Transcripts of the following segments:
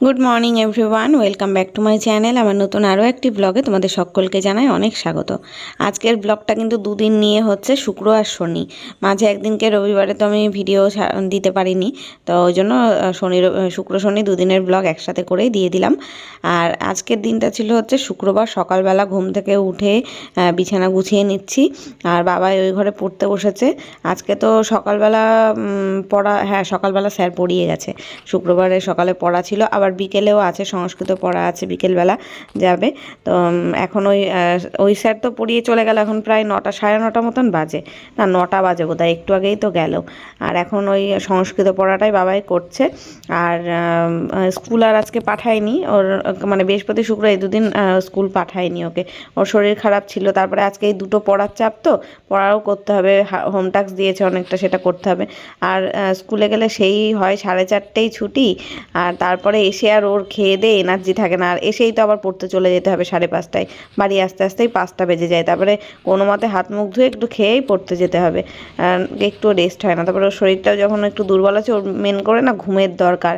Good morning everyone welcome back to my channel আমার নতুন আরও একটি ব্লগে তোমাদের সকলকে জানাই অনেক স্বাগত। আজকের ব্লগটা কিন্তু দুদিন নিয়ে হচ্ছে শুক্র আর শনি। মাঝে একদিনকে রবিবারে তো আমি ভিডিও দিতে পারিনি। তো ওই জন্য শনি শুক্র, শনি দুদিনের ব্লগ একসাথে করেই দিয়ে দিলাম। আর আজকের দিনটা ছিল হচ্ছে শুক্রবার সকালবেলা ঘুম থেকে উঠে বিছানা গুছিয়ে নিচ্ছি। আর বাবা ওই ঘরে পড়তে বসেছে। আজকে তো সকালবেলা পড়া হ্যাঁ সকালবেলা স্যার পড়িয়ে গেছে। শুক্রবারে সকালে পড়া ছিল। আবার বিকেলেও আছে, সংস্কৃত পড়া আছে, বিকেলবেলা যাবে। তো এখন ওই ওই স্যার তো পড়িয়ে চলে গেল, এখন প্রায় নটা, সাড়ে নটা মতন বাজে। না, নটা বাজে বোধহয়, একটু আগেই তো গেল। আর এখন ওই সংস্কৃত পড়াটাই বাবাই করছে। আর স্কুল আর আজকে পাঠায়নি, ওর মানে বৃহস্পতি, শুক্র এই দুদিন স্কুল পাঠায়নি ওকে। ওর শরীর খারাপ ছিল, তারপরে আজকে এই দুটো পড়ার চাপ তো, পড়াও করতে হবে হোম টাস্ক দিয়েছে অনেকটা, সেটা করতে হবে। আর স্কুলে গেলে সেই হয়, সাড়ে চারটেই ছুটি, আর তারপরে এসে আর ওর খেয়ে দিয়ে এনার্জি থাকে না। আর এসেই তো আবার পড়তে চলে যেতে হবে সাড়ে পাঁচটায়। বাড়ি আসতে আসতেই পাঁচটা বেজে যায়। তারপরে কোনো মতে হাত মুখ ধুয়ে একটু খেয়েই পড়তে যেতে হবে। একটু রেস্ট হয় না। তারপরে ওর শরীরটাও যখন একটু দুর্বল আছে, ওর মেন করে না ঘুমের দরকার।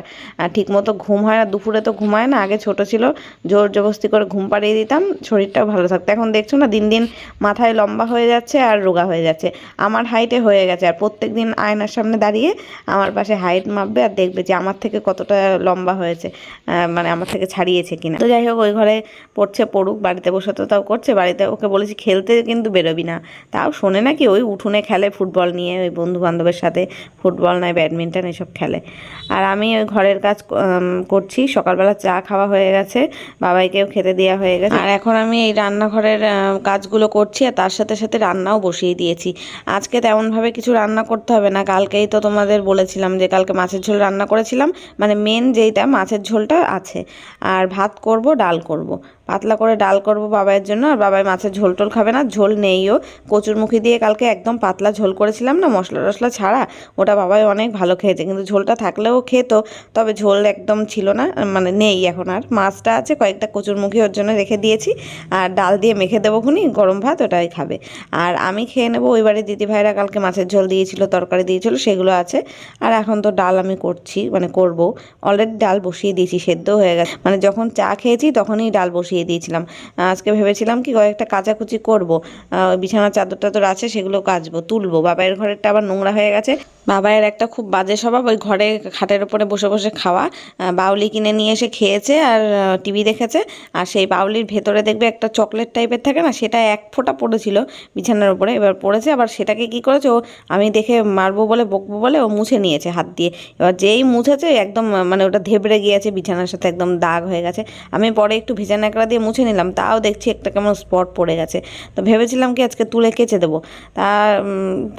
ঠিক মতো ঘুম হয় না, দুপুরে তো ঘুমায় না, আগে ছোট ছিল, জোর জবস্তি করে ঘুম পাড়িয়ে দিতাম, শরীরটাও ভালো থাকতো। এখন দেখছ না, দিন দিন মাথায় লম্বা হয়ে যাচ্ছে আর রোগা হয়ে যাচ্ছে। আমার হাইটে হয়ে গেছে। আর প্রত্যেক দিন আয়নার সামনে দাঁড়িয়ে আমার পাশে হাইট মাপবে আর দেখবে যে আমার থেকে কতটা লম্বা হয়েছে। মানে আমার থেকে ছাড়িয়েছে কিনা। তো যাই হোক, ওই ঘরে পড়ছে, পড়ুক, বাড়িতে বসে তো তাও করছে। বাড়িতে ওকে বলেছি, খেলতে কিন্তু বেরোবি না। তাও শোনে নাকি ওই উঠোনে খেলে ফুটবল নিয়ে, ওই বন্ধু বান্ধবের সাথে ফুটবল নয়, ব্যাডমিন্টন এসব খেলে। আর আমি ওই ঘরের কাজ করছি। সকালবেলা চা খাওয়া হয়ে গেছে, বাবাইকেও খেতে দেওয়া হয়ে গেছে। আর এখন আমি এই রান্নাঘরের কাজগুলো করছি আর তার সাথে সাথে রান্নাও বসিয়ে দিয়েছি। আজকে তেমনভাবে কিছু রান্না করতে হবে না। কালকেই তো তোমাদের বলেছিলাম যে, কালকে মাছের ঝোল রান্না করেছিলাম। মানে মেন যেইটা, মাছের ঝোলটা আছে। আর ভাত করব ডাল করব। পাতলা করে ডাল করব বাবাইয়ের জন্য, আর বাবাই মাছের ঝোল টোল খাবে না, ঝোল নেইও কচুরমুখী দিয়ে কালকে একদম পাতলা ঝোল করেছিলাম না, মশলা টশলা ছাড়া, ওটা বাবাই অনেক ভালো খেয়েছে, কিন্তু ঝোলটা থাকলেও খেত, তবে ঝোল একদম ছিল না মানে নেই এখন আর। মাছটা আছে, কয়েকটা কচুরমুখী ওর জন্য রেখে দিয়েছি, আর ডাল দিয়ে মেখে দেবো খুনি, গরম ভাত ওটাই খাবে। আর আমি খেয়ে নেব, ওই বাড়ির দিদি ভাইরা কালকে মাছের ঝোল দিয়েছিল, তরকারি দিয়েছিল, সেগুলো আছে। আর এখন তো ডাল আমি করছি মানে করব। অলরেডি ডাল বসিয়ে দিয়েছি, সেদ্ধ হয়ে গেছে। মানে যখন চা খেয়েছি, তখনই ডাল বসিয়ে দিয়েছিলাম। আজকে ভেবেছিলাম কি কয়েকটা কাচাকুচি করব। বিছানার চাদর টাদর আছে, সেগুলো কাচবো, তুলবো। বাবাইয়ের ঘরেরটা আবার নোংরা হয়ে গেছে। বাবাইয়ের একটা খুব বাজে স্বভাব, ওই ঘরে খাটের উপরে বসে বসে খাওয়া। বাউলি কিনে নিয়ে এসে খেয়েছে আর টিভি দেখেছে। আর সেই বাউলির ভেতরে দেখবে একটা চকলেট টাইপের থাকে না, সেটা এক ফোঁটা পড়েছিল বিছানার উপরে, এবার পড়েছে। আবার সেটাকে কি করেছে, ও আমি দেখে মারবো বলে, বকবো বলে, ও মুছে নিয়েছে হাত দিয়ে। এবার যেই মুছেছে, একদম মানে ওটা ধেবড়ে গিয়েছে, বিছানার সাথে একদম দাগ হয়ে গেছে। আমি পরে একটু ভেজা ন্যাকড়া দিয়ে মুছে নিলাম, তাও দেখছি একটা কেমন স্পট পড়ে গেছে। তো ভেবেছিলাম কি আজকে তুলে কেচে দেবো। তা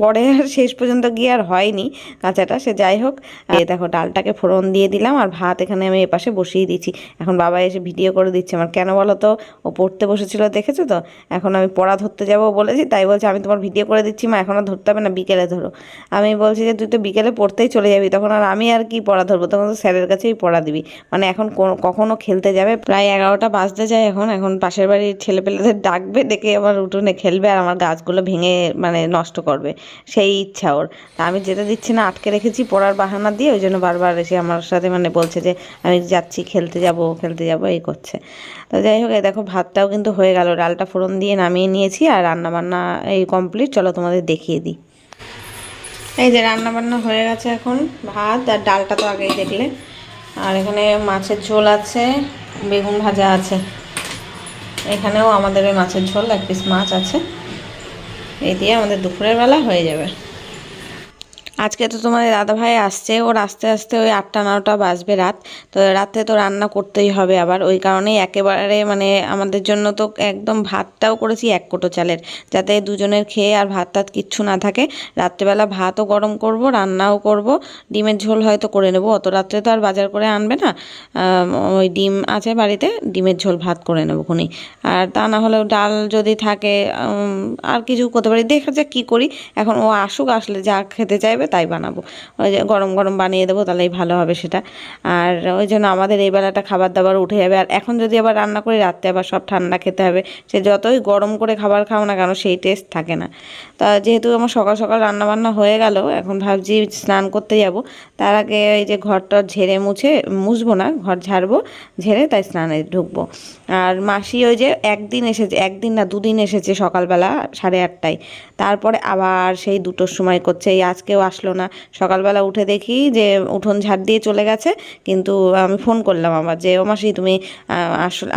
পরে শেষ পর্যন্ত গিয়ে আর হয়নি। কাঁচাটা সে যাই হোক। এই দেখো ডালটাকে ফোড়ন দিয়ে দিলাম আর ভাত এখানে আমি এপাশে বসিয়ে দিচ্ছি। এখন বাবা এসে ভিডিও করে দিচ্ছে। আমার কেন বলো তো ও পড়তে বসেছিল দেখেছ তো? এখন আমি পড়া ধরতে যাব বলেছি তাই বলছে আমি তোমার ভিডিও করে দিচ্ছি মা এখন আর ধরতে হবে না বিকেলে ধরো। আমি বলছি যে তুই তো বিকেলে পড়তেই চলে যাবি তখন আর আমি আর কি পড়া ধরবো? তখন তো স্যারের কাছেই পড়া দিবি। মানে এখন কখনো খেলতে যাবে প্রায় এগারোটা বাজতে যায় এখন। এখন পাশের বাড়ির ছেলেপেলেদের ডাকবে ডেকে আবার উঠোনে খেলবে আর আমার গাছগুলো ভেঙে মানে নষ্ট করবে। সেই ইচ্ছা ওর। আমি যেতে দিচ্ছি না, আটকে রেখেছি, পড়ার বাহানা দিয়ে ওই জন্য বারবার এসে আমার সাথে মানে বলছে যে, আমি যাচ্ছি, খেলতে যাব খেলতে যাব, এই করছে। তো যাই হোক, এই দেখো, ভাতটাও কিন্তু হয়ে গেল, ডালটা ফোড়ন দিয়ে নামিয়ে নিয়েছি আর রান্না বান্না এই কমপ্লিট চলো তোমাদের দেখিয়ে দিই। এই যে রান্না বান্না হয়ে গেছে এখন, ভাত আর ডালটা তো আগেই দেখলে। আর এখানে মাছের ঝোল আছে, বেগুন ভাজা আছে। এখানেও আমাদের ওই মাছের ঝোল, এক পিস মাছ আছে। এই দিয়ে আমাদের দুপুরের বেলা হয়ে যাবে। আজকে তো তোমাদের দাদা ভাই আসছে, ওর আস্তে আস্তে ওই আটটা, নটা বাজবে রাত। তো রাতে তো রান্না করতেই হবে আবার, ওই কারণেই একেবারে মানে আমাদের জন্য তো একদম ভাতটাও করেছি এক কোটো চালের, যাতে দুজনের খেয়ে আর ভাত টাত কিচ্ছু না থাকে। রাত্রেবেলা ভাতও গরম করব, রান্নাও করব, ডিমের ঝোল হয়তো করে নেব, অত রাত্রে তো আর বাজার করে আনবে না। ওই ডিম আছে বাড়িতে, ডিমের ঝোল ভাত করে নেব খুনি। আর তা না হলেও ডাল যদি থাকে আর কিছু করতে পারি, দেখা যাক কী করি। এখন ও আসুক, আসলে যা খেতে চাইবে তাই বানাবো। ওই যে গরম গরম বানিয়ে দেবো তাহলেই ভালো হবে সেটা। আর ওই জন্য আমাদের এই বেলাটা খাবার দাবার উঠে যাবে। আর এখন যদি আবার রান্না করি, রাত্রে আবার সব ঠান্ডা খেতে হবে। সে যতই গরম করে খাবার খাও না কেন, সেই টেস্ট থাকে না। তা যেহেতু আমার সকাল সকাল রান্না বান্না হয়ে গেল, এখন ভাবছি স্নান করতে যাব। তার আগে এই যে ঘরটা ঝেড়ে মুছে, মুছবো না, ঘর ঝাড়বো, ঝেড়ে তাই স্নানে ঢুকবো। আর মাসি ওই যে একদিন এসেছে, একদিন না দুদিন এসেছে সকালবেলা সাড়ে আটটায়। তারপরে আবার সেই দুটোর সময় করছে। এই আজকেও আসলো না। সকালবেলা উঠে দেখি যে উঠোন ঝাড় দিয়ে চলে গেছে কিন্তু আমি ফোন করলাম আবার যে ও মাসি তুমি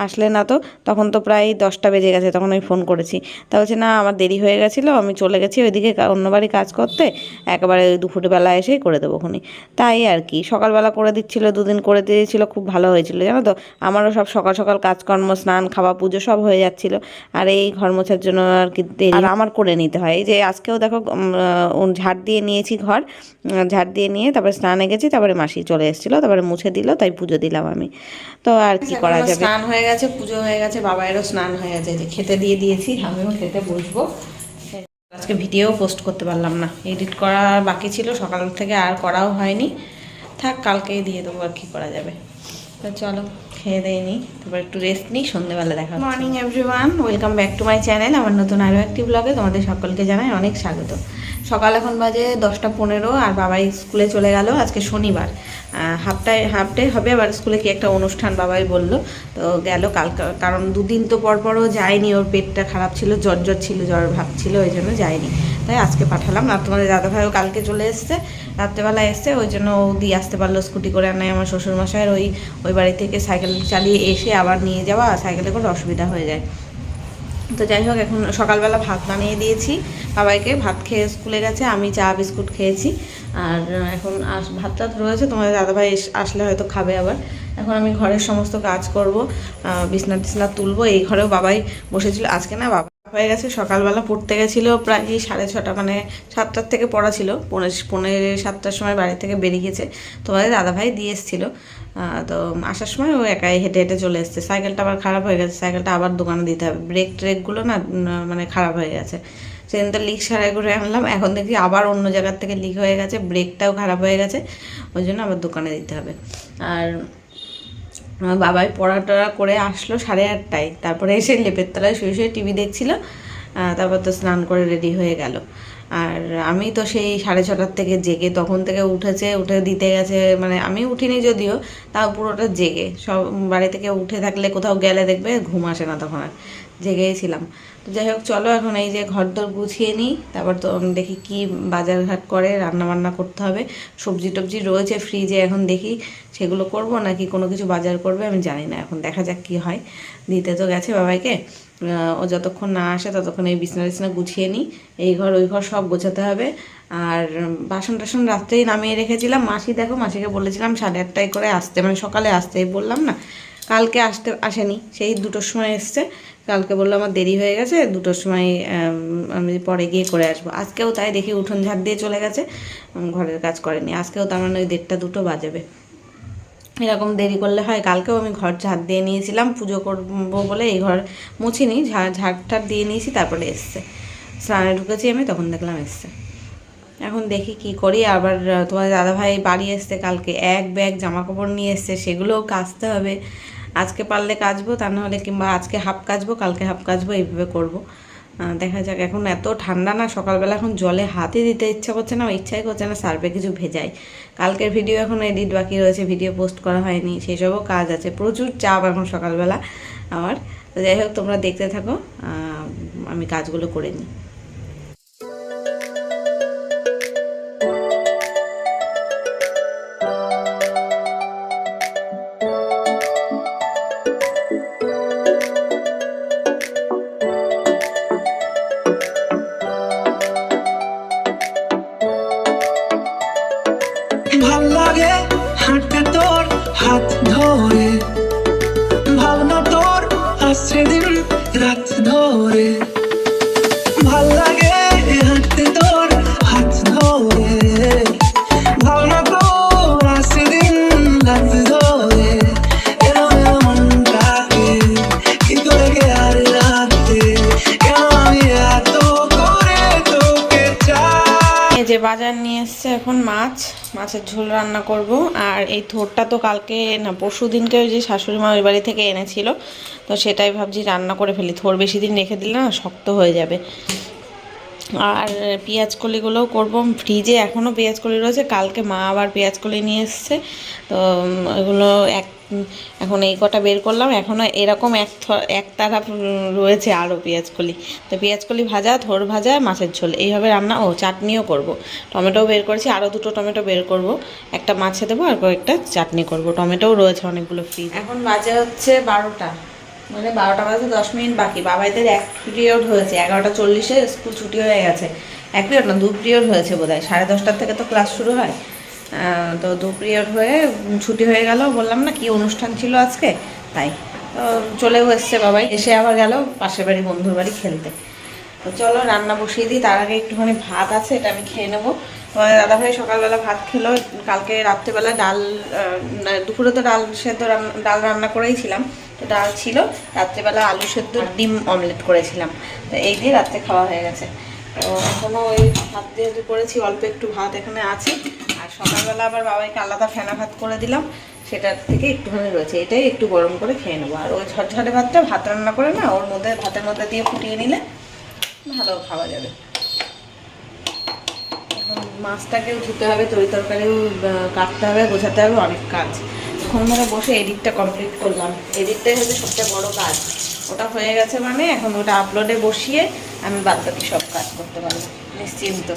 আসলে না তো? তখন তো প্রায় দশটা বেজে গেছে তখন আমি ফোন করেছি। তা বলছে না আমার দেরি হয়ে গেছিল আমি চলে গেছি ওইদিকে অন্য বাড়ি কাজ করতে একেবারে ওই দুপুরবেলা এসেই করে দেবো খুনি তাই আর কি সকালবেলা করে দিচ্ছিল দুদিন করে দিয়েছিল খুব ভালো হয়েছিল জানো তো? আমারও সব সকাল সকাল কাজকর্ম স্নান খাওয়া পুজো সব হয়ে যাচ্ছিল আর এই ঘর মোছার জন্য আর কি দেরি। আর আমার করে নিতে হয়। এই যে আজকেও দেখো ঝাড় দিয়ে নিয়েছি ঘর উম, ঝাড় দিয়ে নিয়ে তারপরে স্নানে গেছি তারপরে মাসি চলে এসেছিল তারপরে মুছে দিল তাই পুজো দিলাম আমি। তো আর কি করা যাবে? স্নান হয়ে গেছে পুজো হয়ে গেছে বাবায়েরও স্নান হয়ে গেছে যে খেতে দিয়ে দিয়েছি আমিও খেতে বসবো। আজকে ভিডিও পোস্ট করতে পারলাম না এডিট করা বাকি ছিল সকাল থেকে আর করাও হয়নি। থাক কালকেই দিয়ে দেবো আর কি করা যাবে। তো চলো। খেয়ে দিয়ে নিই তারপর একটু রেস্ট নিই সন্ধ্যেবেলা দেখা morning everyone welcome back to my channel আমার নতুন আরও একটি ব্লগে তোমাদের সকলকে জানাই অনেক স্বাগত। সকাল এখন বাজে দশটা পনেরো আর বাবাই স্কুলে চলে গেল আজকে শনিবার। হাফটায় হাফ হবে, আবার স্কুলে কি একটা অনুষ্ঠান বাবাই বলল। তো গেল কাল, কারণ দুদিন তো পর পরও যায়নি, ওর পেটটা খারাপ ছিল জ্বর জ্বর ছিল, জ্বর ভাব ছিল, ওই জন্য যায়নি। তাই আজকে পাঠালাম। আর তোমাদের দাদাভাইও কালকে চলে এসছে রাত্রেবেলা এসছে, ওই জন্য ও দিয়ে আসতে পারল স্কুটি করে। আর নাই, আমার শ্বশুরমশাইয়ের ওই ওই বাড়ি থেকে সাইকেল চালিয়ে এসে আবার নিয়ে যাওয়া সাইকেলে করে অসুবিধা হয়ে যায়। তো যাই হোক, এখন সকালবেলা ভাত বানিয়ে দিয়েছি। বাবাইকে ভাত খেয়ে স্কুলে গেছে, আমি চা, বিস্কুট খেয়েছি। আর এখন ভাত টাত রয়েছে, তোমাদের দাদাভাই আসলে হয়তো খাবে আবার। এখন আমি ঘরের সমস্ত কাজ করব বিছনা টিছনা তুলবো। এই ঘরেও বাবাই বসেছিল, আজকে না বাবা হয়ে গেছে। সকালবেলা পড়তে গেছিল প্রায় সাড়ে ছটা মানে সাতটার থেকে পড়া ছিল। পৌনে পৌনে সাতটার সময় বাড়ি থেকে বেরিয়ে গেছে তোমাদের দাদাভাই দিয়ে এসেছিল। তো আসার সময় ও একাই হেঁটে হেঁটে চলে এসছে। সাইকেলটা আবার খারাপ হয়ে গেছে। সাইকেলটা আবার দোকানে দিতে হবে। ব্রেক ট্রেকগুলো না মানে খারাপ হয়ে গেছে। সেদিন তো লিক সারাই করে আনলাম। এখন দেখি আবার অন্য জায়গার থেকে লিক হয়ে গেছে। ব্রেকটাও খারাপ হয়ে গেছে। ওই জন্য আবার দোকানে দিতে হবে। আর আমার বাবাই পড়া টড়া করে আসলো সাড়ে আটটায়। তারপরে এসে লেপের তলায় শুয়ে শুয়ে টিভি দেখছিল। তারপর তো স্নান করে রেডি হয়ে গেল। আর আমি তো সেই সাড়ে ছটার থেকে জেগে, তখন থেকে উঠেছে, উঠে দিতে গেছে মানে আমি উঠিনি যদিও, তাও পুরোটা জেগে। সব বাড়ি থেকে উঠে থাকলে কোথাও গেলে দেখবে ঘুম আসে না তখন আর। জেগেই ছিলাম। যাই হোক, চলো এখন এই যে ঘর দর গুছিয়ে নিই। তারপর তো দেখি কি বাজার ঘাট করে রান্না বান্না করতে হবে। সবজি টবজি রয়েছে ফ্রিজে এখন দেখি সেগুলো করব নাকি কোনো কিছু বাজার করবে আমি জানি না। এখন দেখা যাক কি হয়। দিতে তো গেছে বাবাইকে। ও যতক্ষণ না আসে ততক্ষণ এই বিছনা টিছনা গুছিয়ে নিই। এই ঘর, ওই ঘর সব গোছাতে হবে। আর বাসন টাসন রাত্রেই নামিয়ে রেখেছিলাম। মাসি দেখো, মাসিকে বলেছিলাম সাড়ে আটটায় করে আসতে। মানে সকালে আসতে বললাম না, কালকে আসতে আসেনি। সেই দুটোর সময় এসছে। কালকে বলল আমার দেরি হয়ে গেছে, দুটোর সময় আমি পরে গিয়ে করে আসব। আজকেও তাই দেখি উঠোন ঝাড় দিয়ে চলে গেছে ঘরের কাজ করেনি। আজকেও তার মানে ওই দেড়টা দুটো বাজাবে। এরকম দেরি করলে হয়, কালকেও আমি ঘর ঝাড় দিয়ে নিয়েছিলাম, পুজো করব বলে এই ঘর মুছিনি ঝাড় ঝাড় দিয়ে নিয়েছি, তারপরে এসছে। স্নানে ঢুকেছি আমি, তখন দেখলাম এসছে। এখন দেখি কি করি, আবার তোমার দাদাভাই বাড়ি এসছে কালকে, এক ব্যাগ জামা কাপড় নিয়ে এসছে, সেগুলোও কাচতে হবে। আজকে পারলে কাচবো, তা নাহলে কিংবা আজকে হাফ কাচবো, কালকে হাফ কাচবো, এইভাবে করব। দেখা যাক, এখন এত ঠান্ডা না, সকালবেলা এখন জলে হাতে দিতে ইচ্ছা করছে না, ইচ্ছাই করছে না, সার্ফে কিছু ভেজাই। কালকের ভিডিও এখন এডিট বাকি রয়েছে, ভিডিও পোস্ট করা হয়নি সেসবও কাজ আছে, প্রচুর চাপ এখন সকালবেলা আমার। তো যাই হোক, তোমরা দেখতে থাকো আমি কাজগুলো করে নিই। হাঁটতে তোর হাত মাছের ঝোল রান্না করব। আর এই থোরটা তো কালকে না, পরশু দিনকে ওই যে শাশুড়ি মা ওই বাড়ি থেকে এনেছিল। তো সেটাই ভাবছি রান্না করে ফেলি। থোর বেশি দিন রেখে দিলে না শক্ত হয়ে যাবে। আর পেঁয়াজ কলিগুলোও করব। ফ্রিজে এখনও পেঁয়াজ কলি রয়েছে। কালকে মা আবার পেঁয়াজ কলি নিয়ে এসছে। তো ওইগুলো এক এখন এই কটা বের করলাম এখনও এরকম এক এক তারা রয়েছে আরও পেঁয়াজ কলি। তো পেঁয়াজ কলি ভাজা থোর ভাজা, মাছের ঝোল। এইভাবে রান্না ও চাটনিও করব। টমেটোও বের করেছি আরও দুটো টমেটো বের করব। একটা মাছে দেবো আর কয়েকটা চাটনি করব। টমেটোও রয়েছে অনেকগুলো ফ্রিজ এখন বাজে হচ্ছে বারোটা। মানে বারোটা বাজে দশ মিনিট বাকি। বাবাইদের এক পিরিয়ড হয়েছে, এগারোটা চল্লিশে স্কুল ছুটি হয়ে গেছে। এক পিরিয়ড না, দু পিরিয়ড হয়েছে বোধ হয় সাড়ে দশটার থেকে তো ক্লাস শুরু হয়। তো দু পিরিয়ড হয়ে ছুটি হয়ে গেল, বললাম না কি অনুষ্ঠান ছিল আজকে? তাই চলেও এসছে বাবাই, এসে আবার গেল পাশের বাড়ি বন্ধুর বাড়ি খেলতে। তো চলো, রান্না বসিয়ে দিই, তার আগে একটুখানি ভাত আছে, এটা আমি খেয়ে নেব। তোমাদের দাদাভাই সকালবেলা ভাত খেলো, কালকে রাত্রেবেলা ডাল দুপুরে তো ডাল সেদ্ধ রান্না ডাল রান্না করেই ছিলাম, তো ডাল ছিল, রাত্রেবেলা আলু সেদ্ধ ডিম অমলেট করেছিলাম, তো এই দিয়ে রাত্রে খাওয়া হয়ে গেছে। তো এখনও ওই ভাত যেহেতু করেছি, অল্প একটু ভাত এখানে আছে। সকালবেলা আবার বাবাইকে আলাদা ফেনা ভাত করে দিলাম, সেটার থেকে একটুখানি রয়েছে। এটাই একটু গরম করে খেয়ে নেব। আর ওই ঝরঝরে ভাতটা ভাত রান্না করে না, ওর মধ্যে ভাতের মধ্যে দিয়ে ফুটিয়ে নিলে ভালো খাওয়া যাবে। এখন মাছটাকেও ধুতে হবে, তরি তরকারিও কাটতে হবে, গোছাতে হবে, অনেক কাজ। এখন ধরে বসে এডিটটা কমপ্লিট করলাম। এডিটটাই হচ্ছে সবচেয়ে বড় কাজ। ওটা হয়ে গেছে মানে এখন ওটা আপলোডে বসিয়ে আমি বাদ বাকি সব কাজ করতে পারব। নিশ্চিন্ত।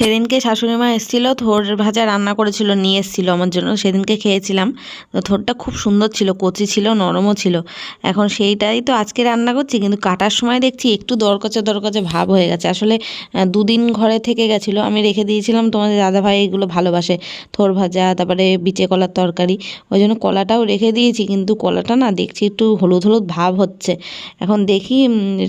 সেদিনকে শাশুড়ি মা এসেছিল, থোর ভাজা রান্না করেছিল, নিয়ে এসেছিল আমার জন্য। সেদিনকে খেয়েছিলাম। থোরটা খুব সুন্দর ছিল, কচি ছিল, নরমও ছিল। এখন সেইটাই তো আজকে রান্না করছি, কিন্তু কাটার সময় দেখছি একটু দরকচে দরকচে ভাব হয়ে গেছে। আসলে দুদিন ঘরে থেকে গেছিল। আমি রেখে দিয়েছিলাম, তোমাদের দাদাভাই এগুলো ভালোবাসে। থোর ভাজা, তারপরে বিচে কলার তরকারি, ওই জন্য কলাটাও রেখে দিয়েছি, কিন্তু কলাটা না দেখছি একটু হলুদ হলুদ ভাব হচ্ছে। এখন দেখি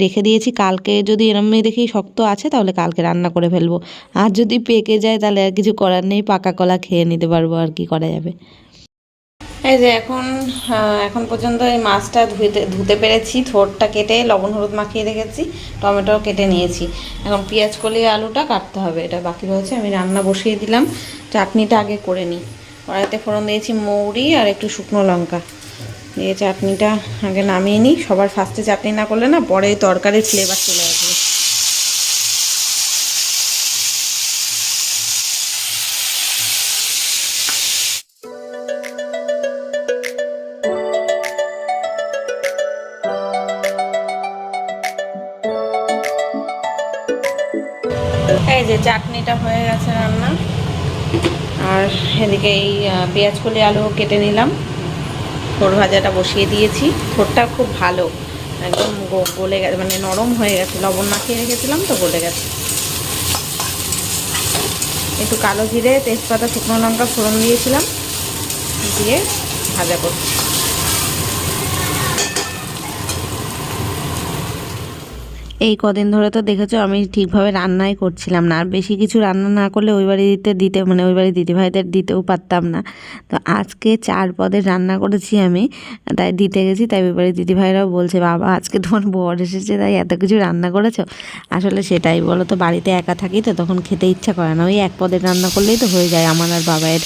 রেখে দিয়েছি, কালকে যদি এরমই দেখি শক্ত আছে, তাহলে কালকে রান্না করে ফেলব। আর যদি পেকে যায় তাহলে আর কিছু করার নেই, পাকা কলা খেয়ে নিতে পারব আর কি করা যাবে। এই যে এখন এখন পর্যন্ত এই মাছটা ধুতে ধুতে পেরেছি, থোরটা কেটে লবণ হলুদ মাখিয়ে রেখেছি টমেটো কেটে নিয়েছি। এখন পেঁয়াজ কলি আলুটা কাটতে হবে, এটা বাকি রয়েছে, আমি রান্না বসিয়ে দিলাম, চাটনিটা আগে করে নিই। কড়াইতে ফোড়ন দিয়েছি মৌরি আর একটু শুকনো লঙ্কা। দিয়ে চাটনিটা আগে নামিয়ে নিই, সবার ফার্স্টে চাটনি না করলে না, পরে তরকারির ফ্লেভার চলে আসবে এই যে চাটনিটা হয়ে গেছে রান্না। আর এদিকে এই পেঁয়াজ কলি আলু কেটে নিলাম। থোর ভাজাটা বসিয়ে দিয়েছি। থোরটা খুব ভালো। একদম গলে গেছে মানে নরম হয়ে গেছে। লবণ মাখিয়ে রেখেছিলাম তো, গলে গেছে। একটু কালো জিরে, তেজপাতা, শুকনো লঙ্কা ফোড়ন দিয়েছিলাম। দিয়ে ভাজা করছি। এই কদিন ধরে তো দেখেছ আমি ঠিকভাবে রান্নাই করছিলাম না। আর বেশি কিছু রান্না না করলে ওই বাড়িতে দিতে মানে ওই বাড়ি দিদিভাইদের দিতেও পারতাম না। তো আজকে চার পদের রান্না করেছি আমি, তাই দিতে গেছি, তাই ওই বাড়ির দিদিভাইরাও বলছে, বাবা, আজকে তোমার বর এসেছে, তাই এত কিছু রান্না করেছ? আসলে সেটাই বলো তো, বাড়িতে একা থাকি তো তখন খেতে ইচ্ছা করে না। ওই এক পদের রান্না করলেই তো হয়ে যায় আমার আর বাবায়ের।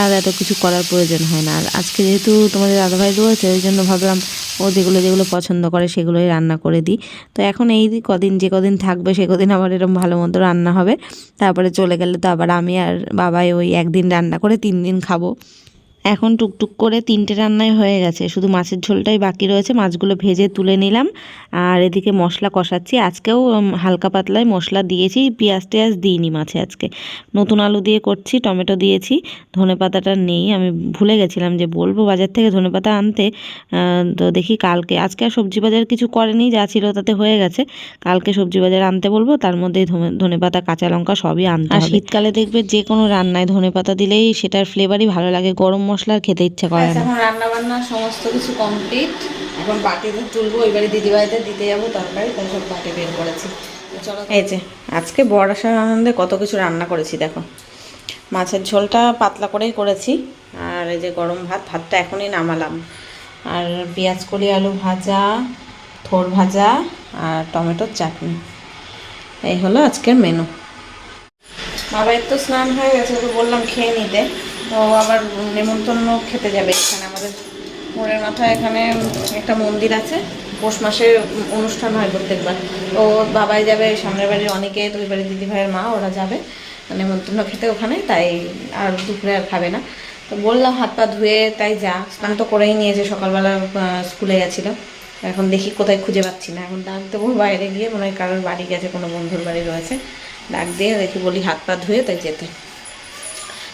আর এত কিছু করার প্রয়োজন হয় না। আর আজকে যেহেতু তোমাদের দাদাভাই রয়েছে, ওই জন্য ভাবলাম ও যেগুলো যেগুলো পছন্দ করে সেগুলোই রান্না করে দিই। তো এখন এই কদিন, যে কদিন থাকবে সে কদিন আবার এরকম ভালো মতো রান্না হবে। তারপরে চলে গেলে তো আবার আমি আর বাবাই ওই একদিন রান্না করে তিন দিন খাব। এখন টুকটুক করে তিনটে রান্নাই হয়ে গেছে। শুধু মাছের ঝোলটাই বাকি রয়েছে মাছগুলো ভেজে তুলে নিলাম। আর এদিকে মশলা কষাচ্ছি। আজকেও হালকা পাতলায় মশলা দিয়েছি পেঁয়াজ টেয়াজ দিইনি মাছে আজকে। নতুন আলু দিয়ে করছি টমেটো দিয়েছি ধনে পাতাটা নেই। আমি ভুলে গেছিলাম যে বলব বাজার থেকে ধনে পাতা আনতে তো দেখি কালকে আজকে আর সবজি বাজার কিছু করেনি যা ছিল তাতে হয়ে গেছে। কালকে সবজি বাজার আনতে বলব তার মধ্যে ধনে পাতা কাঁচা লঙ্কা সবই আনতে আর শীতকালে দেখবে যে কোনো রান্নায় ধনে পাতা দিলেই সেটার ফ্লেভারই ভালো লাগে। গরম মশলা আর খেতে ইচ্ছা করে না। এখন রান্না বান্না সমস্ত কিছু কমপ্লিট এখন বাটিতে তুলবো বাড়ি দিদিভাইতে দিতে যাব তরকারি তাই সব বাটি বের করেছি। এই যে আজকে বড় আসার আনন্দে কত কিছু রান্না করেছি দেখো। মাছের ঝোলটা পাতলা করেই করেছি আর এই যে গরম ভাত ভাতটা এখনই নামালাম। আর পেঁয়াজ কলি আলু ভাজা থোর ভাজা আর টমেটোর চাটনি। এই হলো আজকের মেনু বাবার তো স্নান হয়ে গেছে তো বললাম খেয়ে নিতে। ও আবার নেমন্তন্ন খেতে যাবে এখানে আমাদের মোড়ের মাথায় এখানে একটা মন্দির আছে। পৌষ মাসে অনুষ্ঠান হয় প্রত্যেকবার। তো বাবাই যাবে, সামনের বাড়ির অনেকে, দুই বাড়ির দিদি ভাইয়ের মা, ওরা যাবে নেমন্তন্ন খেতে ওখানে, তাই আর দুপুরে আর খাবে না। তো বললাম, হাত পা ধুয়ে তাই যা, স্নান তো করেই নিয়েছে, সকালবেলা স্কুলে গেছিল। এখন দেখি কোথায় খুঁজে পাচ্ছি না। এখন ডাক দেবো বাইরে গিয়ে, মনে হয় কারোর বাড়ি গেছে, কোনো বন্ধুর বাড়ি রয়েছে। ডাক দিয়ে দেখি বলি, হাত পা ধুয়ে তাই যেতে।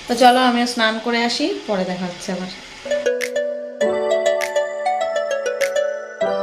তো চলো আমিও স্নান করে আসি পরে দেখা হচ্ছে আবার।